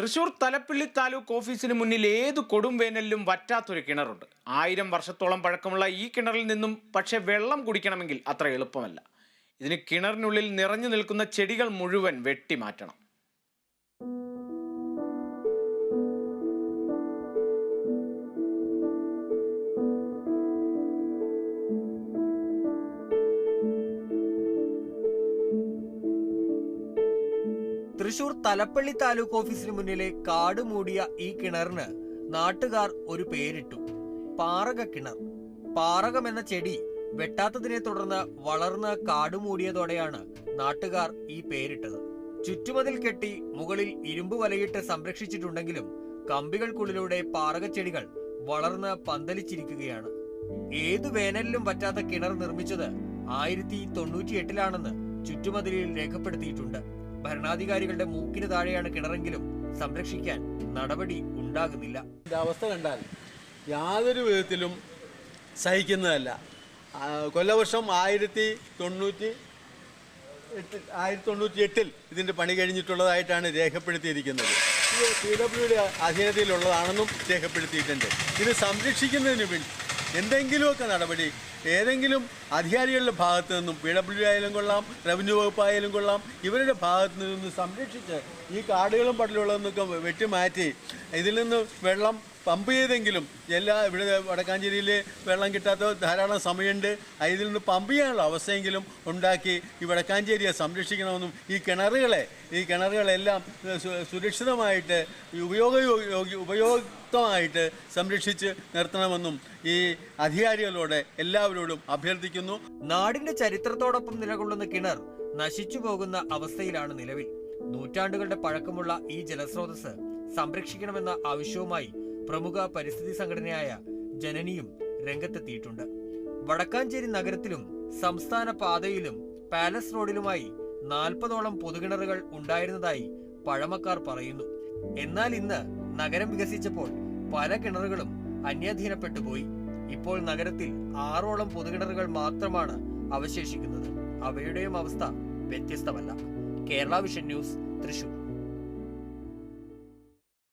തൃശൂർ തലപ്പിള്ളി താലൂക്ക് ഓഫീസിന് മുന്നിൽ ഏത് കൊടും വേനലിലും വറ്റാത്തൊരു കിണറുണ്ട്. ആയിരം വർഷത്തോളം പഴക്കമുള്ള ഈ കിണറിൽ നിന്നും പക്ഷെ വെള്ളം കുടിക്കണമെങ്കിൽ അത്ര എളുപ്പമല്ല. ഇതിന് കിണറിനുള്ളിൽ നിറഞ്ഞു നിൽക്കുന്ന ചെടികൾ മുഴുവൻ വെട്ടിമാറ്റണം. തൃശൂർ തലപ്പള്ളി താലൂക്ക് ഓഫീസിന് മുന്നിലെ കാട് മൂടിയ ഈ കിണറിന് നാട്ടുകാർ ഒരു പേരിട്ടു. പാറക കിണർ. പാറകം എന്ന ചെടി വെട്ടാത്തതിനെ തുടർന്ന് വളർന്ന് കാട് മൂടിയതോടെയാണ് നാട്ടുകാർ ഈ പേരിട്ടത്. ചുറ്റുമതിൽ കെട്ടി മുകളിൽ ഇരുമ്പ് വലയിട്ട് സംരക്ഷിച്ചിട്ടുണ്ടെങ്കിലും കമ്പികൾക്കുള്ളിലൂടെ പാറകച്ചെടികൾ വളർന്ന് പന്തലിച്ചിരിക്കുകയാണ്. ഏതു വേനലിലും പറ്റാത്ത കിണർ നിർമ്മിച്ചത് ആയിരത്തി തൊണ്ണൂറ്റി എട്ടിലാണെന്ന് ചുറ്റുമതിലിൽ രേഖപ്പെടുത്തിയിട്ടുണ്ട്. ഭരണാധികാരികളുടെ മൂക്കിന് താഴെയാണ് കിണറെങ്കിലും സംരക്ഷിക്കാൻ നടപടി ഉണ്ടാകുന്നില്ല. അവസ്ഥ കണ്ടാൽ യാതൊരു വിധത്തിലും സഹിക്കുന്നതല്ല. കൊല്ലവർഷം ആയിരത്തി തൊണ്ണൂറ്റി എട്ട് ആയിരത്തി തൊണ്ണൂറ്റി എട്ടിൽ ഇതിന്റെ പണി കഴിഞ്ഞിട്ടുള്ളതായിട്ടാണ് രേഖപ്പെടുത്തിയിരിക്കുന്നത്. ഇത് പി ഡബ്ല്യുടെ അധീനതയിലുള്ളതാണെന്നും രേഖപ്പെടുത്തിയിട്ടുണ്ട്. ഇത് സംരക്ഷിക്കുന്നതിന് വേണ്ടി എന്തെങ്കിലുമൊക്കെ നടപടി ഏതെങ്കിലും അധികാരികളുടെ ഭാഗത്തു നിന്നും പി ഡബ്ല്യു ആയാലും കൊള്ളാം റവന്യൂ വകുപ്പായാലും കൊള്ളാം ഇവരുടെ ഭാഗത്തു നിന്ന് സംരക്ഷിച്ച് ഈ കാടുകളും പടലുള്ളതെന്നൊക്കെ വെട്ടിമാറ്റി ഇതിൽ നിന്ന് വെള്ളം പമ്പ് ചെയ്തെങ്കിലും എല്ലാ ഇവിടെ വടക്കാഞ്ചേരിയിൽ വെള്ളം കിട്ടാത്ത ധാരാളം സമയമുണ്ട്. ഇതിൽ നിന്ന് പമ്പ് ചെയ്യാനുള്ള അവസ്ഥയെങ്കിലും ഉണ്ടാക്കി ഈ വടക്കാഞ്ചേരിയെ സംരക്ഷിക്കണമെന്നും ഈ കിണറുകളെ ഈ കിണറുകളെല്ലാം സുരക്ഷിതമായിട്ട് ഉപയോഗ ഉപയോഗമായിട്ട് സംരക്ഷിച്ച് നിർത്തണമെന്നും ഈ അധികാരികളോട് എല്ലാവരോടും അഭ്യർത്ഥിക്കുന്നു. നാടിന്റെ ചരിത്രത്തോടൊപ്പം നിലകൊള്ളുന്ന കിണർ നശിച്ചു പോകുന്ന അവസ്ഥയിലാണ് നിലവിൽ. നൂറ്റാണ്ടുകളുടെ പഴക്കമുള്ള ഈ ജലസ്രോതസ് സംരക്ഷിക്കണമെന്ന ആവശ്യവുമായി പ്രമുഖ പരിസ്ഥിതി സംഘടനയായ ജനനിയും രംഗത്തെത്തിയിട്ടുണ്ട്. വടക്കാഞ്ചേരി നഗരത്തിലും സംസ്ഥാന പാതയിലും പാലസ് റോഡിലുമായി നാൽപ്പതോളം പൊതുകിണറുകൾ ഉണ്ടായിരുന്നതായി പഴമക്കാർ പറയുന്നു. എന്നാൽ ഇന്ന് നഗരം വികസിച്ചപ്പോൾ പല കിണറുകളും അന്യാധീനപ്പെട്ടു പോയി. ഇപ്പോൾ നഗരത്തിൽ ആറോളം പൊതുകിണറുകൾ മാത്രമാണ് അവശേഷിക്കുന്നത്. അവയുടെയും അവസ്ഥ വ്യത്യസ്തമല്ല. Kerala vision news Thrissur.